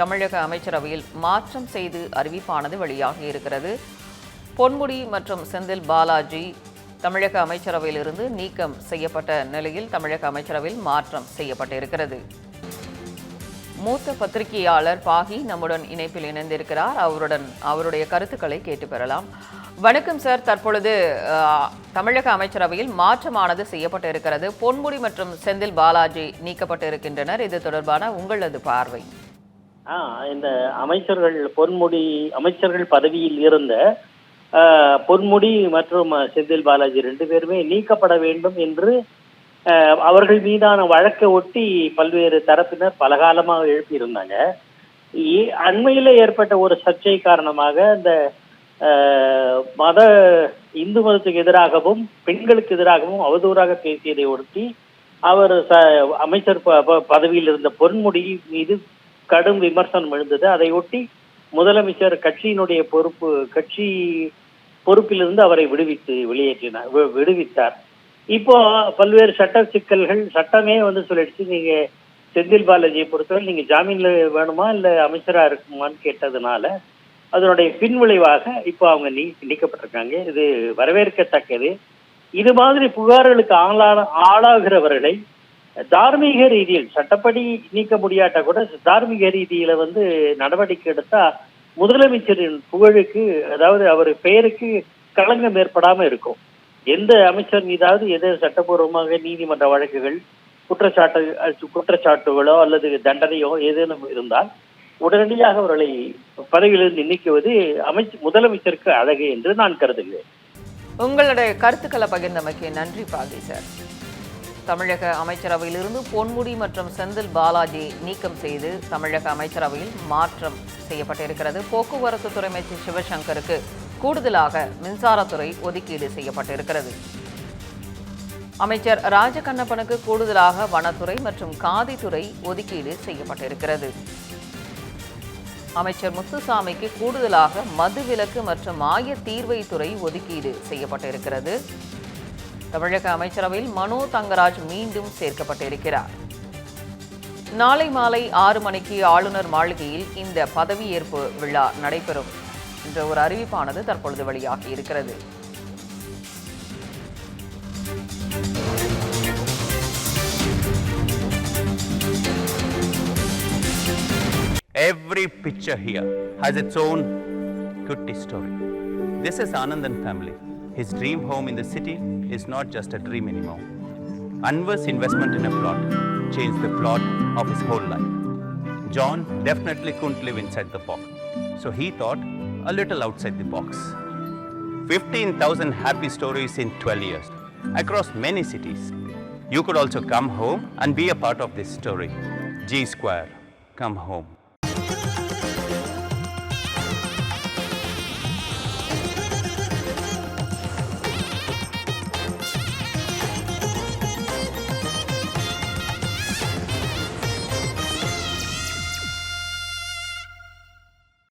தமிழக அமைச்சரவையில் மாற்றம் செய்து அறிவிப்பானது வெளியாகி இருக்கிறது. பொன்முடி மற்றும் செந்தில் பாலாஜி தமிழக அமைச்சரவையிலிருந்து நீக்கம் செய்யப்பட்ட நிலையில் தமிழக அமைச்சரவையில் மாற்றம் செய்யப்பட்டிருக்கிறது. மூத்த பத்திரிகையாளர் பாகி நம்முடன் இணைப்பில் இணைந்திருக்கிறார். அவருடன் அவருடைய கருத்துக்களை கேட்டு பெறலாம். வணக்கம் சார். தற்பொழுது தமிழக அமைச்சரவையில் மாற்றமானது செய்யப்பட்டிருக்கிறது. பொன்முடி மற்றும் செந்தில் பாலாஜி நீக்கப்பட்டு இருக்கின்றனர் இது தொடர்பான உங்களது பார்வை. இந்த அமைச்சர்கள் பொன்முடி அமைச்சர்கள் பதவியில் இருந்த பொன்முடி மற்றும் செந்தில் பாலாஜி ரெண்டு பேருமே நீக்கப்பட வேண்டும் என்று அவர்கள் மீதான வழக்கை ஒட்டி பல்வேறு தரப்பினர் பலகாலமாக எழுப்பியிருந்தாங்க. இ- ஏற்பட்ட ஒரு சர்ச்சை காரணமாக இந்த மத இந்து மதத்துக்கு எதிராகவும் பெண்களுக்கு எதிராகவும் அவதூறாக பேசியதை ஒட்டி அவர் ச அமைச்சர் ப- ப- பதவியில் இருந்த பொன்முடி மீது கடும் விமர்சனம் எழுந்தது. அதை ஒட்டி முதலமைச்சர் கட்சியினுடைய பொறுப்பு கட்சி பொறுப்பிலிருந்து அவரை விடுவித்து வெளியேற்றினார் வி- விடுவித்தார். இப்போ பல்வேறு சட்ட சிக்கல்கள் சட்டமே வந்து சொல்லிடுச்சு. நீங்க செந்தில் பாலாஜியை பொறுத்தவரை நீங்க ஜாமீன்ல வேணுமா இல்ல அமைச்சரா இருக்குமான்னு கேட்டதுனால அதனுடைய பின்விளைவாக இப்போ அவங்க நீ நீக்கப்பட்டிருக்காங்க. இது வரவேற்கத்தக்கது. இது மாதிரி புகார்களுக்கு ஆளான ஆளாகிறவர்களை தார்மீக ரீதியில் சட்டப்படி நீக்க முடியாட்டா கூட தார்மீக ரீதியில வந்து நடவடிக்கை எடுத்தா முதலமைச்சரின் புகழுக்கு அதாவது அவர் பெயருக்கு களங்கம் ஏற்படாம இருக்கும். எந்த அமைச்சர் மீதாவது எது சட்டப்பூர்வமாக நீதிமன்ற வழக்குகள் குற்றச்சாட்டு குற்றச்சாட்டுகளோ அல்லது தண்டனையோ ஏதேனும் இருந்தால் உடனடியாக அவர்களை பதவியிலிருந்து நீக்குவது அமைச்ச முதலமைச்சருக்கு அழகு என்று நான் கருதுகிறேன். உங்களுடைய கருத்துக்களை பகிர்ந்தமைக்கு நன்றி பாகி சார் தமிழக அமைச்சரவையிலிருந்து பொன்முடி மற்றும் செந்தில் பாலாஜி நீக்கம் செய்து தமிழக அமைச்சரவையில் மாற்றம் செய்யப்பட்டிருக்கிறது. போக்குவரத்து துறை அமைச்சர் சிவசங்கருக்கு கூடுதலாக மின்சாரத்துறை ஒதுக்கீடு செய்யப்பட்டிருக்கிறது. அமைச்சர் ராஜகண்ணப்பனுக்கு கூடுதலாக வனத்துறை மற்றும் காதித்துறை ஒதுக்கீடு செய்யப்பட்டிருக்கிறது. அமைச்சர் முத்துசாமிக்கு கூடுதலாக மதுவிலக்கு மற்றும் மாய தீர்வைத்துறை ஒதுக்கீடு செய்யப்பட்டிருக்கிறது. தமிழக அமைச்சரவையில் மனோ தங்கராஜ் மீண்டும் சேர்க்கப்பட்டிருக்கிறார் நாளை மாலை ஆறு மணிக்கு ஆளுநர் மாளிகையில் இந்த பதவியேற்பு விழா நடைபெறும் என்ற ஒரு அறிவிப்பானது தற்பொழுது வெளியாகி இருக்கிறது Every picture here has its own குட்டி story. This is Anandan family. His dream home in the city is not just a dream anymore. Anwar's investment in a plot changed the plot of his whole life. John definitely couldn't live inside the box, so he thought a little outside the box. 15,000 happy stories in 12 years across many cities. You could also come home and be a part of this story. G Square, come home.